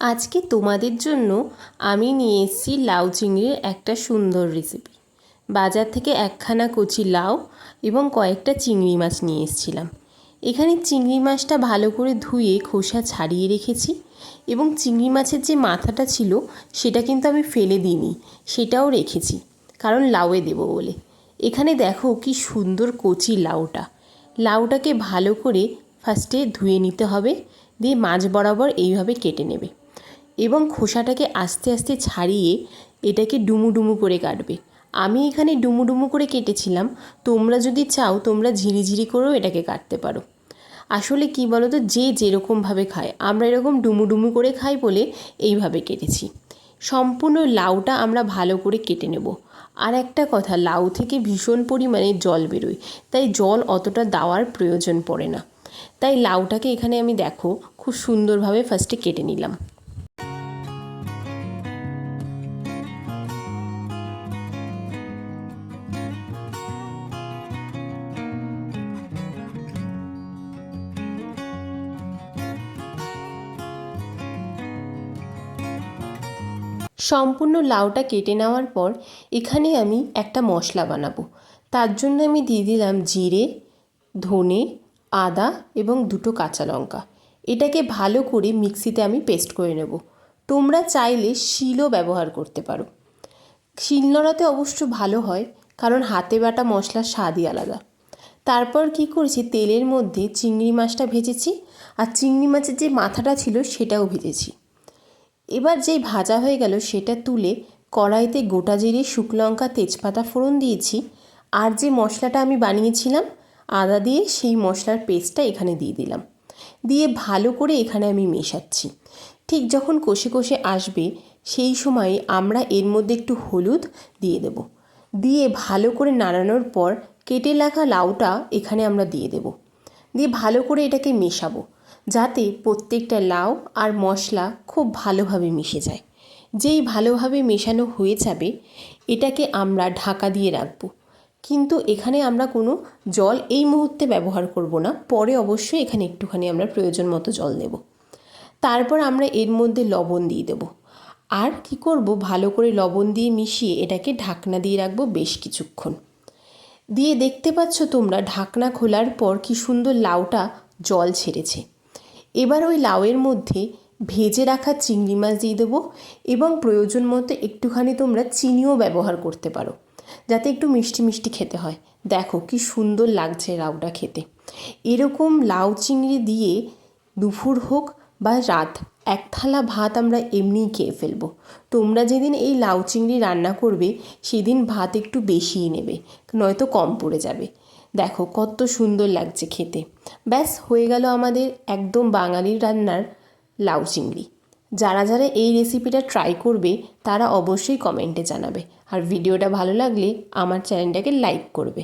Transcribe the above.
আজকে তোমাদের জন্য আমি নিয়ে এসেছি লাউ চিংড়ির একটা সুন্দর রেসিপি বাজার থেকে একখানা কচি লাউ এবং কয়েকটা চিংড়ি মাছ নিয়ে এসেছিলাম। এখানে চিংড়ি মাছটা ভালো করে ধুয়ে খোসা ছাড়িয়ে রেখেছি এবং চিংড়ি মাছের যে মাথাটা ছিল সেটা কিন্তু আমি ফেলে দিইনি, সেটাও রেখেছি, কারণ লাউয়ে দেবো বলে। এখানে দেখো কি সুন্দর কচি লাউটা। লাউটাকে ভালো করে ফার্স্টে ধুয়ে নিতে হবে, দিয়ে মাছ বরাবর এইভাবে কেটে নেবে। এবং খোসাটাকে আস্তে আস্তে ছাড়িয়ে এটাকে ডুমু ডুমু করে কাটবে। আমি এখানে ডুমু ডুমু করে কেটেছিলাম। তোমরা যদি চাও, তোমরা ঝিরিঝিরি করেও এটাকে কাটতে পারো। আসলে কি বলো তো যে যেরকমভাবে খায়, আমরা এরকম ডুমু ডুমু করে খাই বলে এইভাবে কেটেছি। সম্পূর্ণ লাউটা আমরা ভালো করে কেটে নেব। আর একটা কথা, লাউ থেকে ভীষণ পরিমাণে জল বেরোয়, তাই জল অতটা দেওয়ার প্রয়োজন পড়ে না। তাই লাউটাকে এখানে আমি দেখো, খুব সুন্দরভাবে ফার্স্টে কেটে নিলাম। সম্পূর্ণ লাউটা কেটে নেওয়ার পর এখানে আমি একটা মশলা বানাবো। তার জন্য আমি দিয়ে দিলাম জিরে, ধনে, আদা এবং দুটো কাঁচা লঙ্কা। এটাকে ভালো করে মিক্সিতে আমি পেস্ট করে নেব। তোমরা চাইলে শিলও ব্যবহার করতে পারো। শিলনোড়াতে অবশ্য ভালো হয়, কারণ হাতে বাটা মশলার স্বাদই আলাদা। তারপর কি করেছি? তেলের মধ্যে চিংড়ি মাছটা ভেজেছি, আর চিংড়ি মাছের যে মাথাটা ছিল সেটাও ভেজেছি। এবার যেই ভাজা হয়ে গেল সেটা তুলে কড়াইতে গোটা জিরে, শুকনো লঙ্কা, তেজপাতা ফোড়ন দিয়েছি। আর যে মশলাটা আমি বানিয়েছিলাম, আদা দিয়ে সেই মশলার পেস্টটা এখানে দিয়ে দিলাম। দিয়ে ভালো করে এখানে আমি মেশাচ্ছি। ঠিক যখন কষে কষে আসবে, সেই সময় আমরা এর মধ্যে একটু হলুদ দিয়ে দেব। দিয়ে ভালো করে নাড়ানোর পর কেটে রাখা লাউটা এখানে আমরা দিয়ে দেব। দিয়ে ভালো করে এটাকে মেশাবো। যাতে প্রত্যেকটা লাউ আর মশলা খুব ভালোভাবে মিশে যায়। যেই ভালোভাবে মেশানো হয়ে যাবে, এটাকে আমরা ঢাকা দিয়ে রাখব। কিন্তু এখানে আমরা কোনো জল এই মুহূর্তে ব্যবহার করব না, পরে অবশ্যই এখানে একটুখানি আমরা প্রয়োজন মতো জল দেব। তারপর আমরা এর মধ্যে লবণ দিয়ে দেব। আর কি করব, ভালো করে লবণ দিয়ে মিশিয়ে এটাকে ঢাকনা দিয়ে রাখব বেশ কিছুক্ষণ। দিয়ে দেখতে পাচ্ছ তোমরা, ঢাকনা খোলার পর কি সুন্দর লাউটা জল ছেড়েছে। এবার ওই লাউয়ের মধ্যে ভেজে রাখা চিংড়ি মাছ দিয়ে দেবো এবং প্রয়োজন মতো একটুখানি তোমরা চিনিও ব্যবহার করতে পারো, যাতে একটু মিষ্টি মিষ্টি খেতে হয়। দেখো কি সুন্দর লাগছে লাউটা খেতে। এরকম লাউ চিংড়ি দিয়ে দুপুর হোক বা রাত, এক থালা ভাত আমরা এমনিই খেয়ে ফেলব। তোমরা যেদিন এই লাউ চিংড়ি রান্না করবে, সেদিন ভাত একটু বেশিই নেবে, নয়তো কম পড়ে যাবে। দেখো কত সুন্দর লাগছে খেতে। ব্যাস, হয়ে গেল আমাদের একদম বাঙালি রান্নার লাউ চিংড়ি। যারা যারা এই রেসিপিটা ট্রাই করবে, তারা অবশ্যই কমেন্টে জানাবে। আর ভিডিওটা ভালো লাগলে আমার চ্যানেলটাকে লাইক করবে।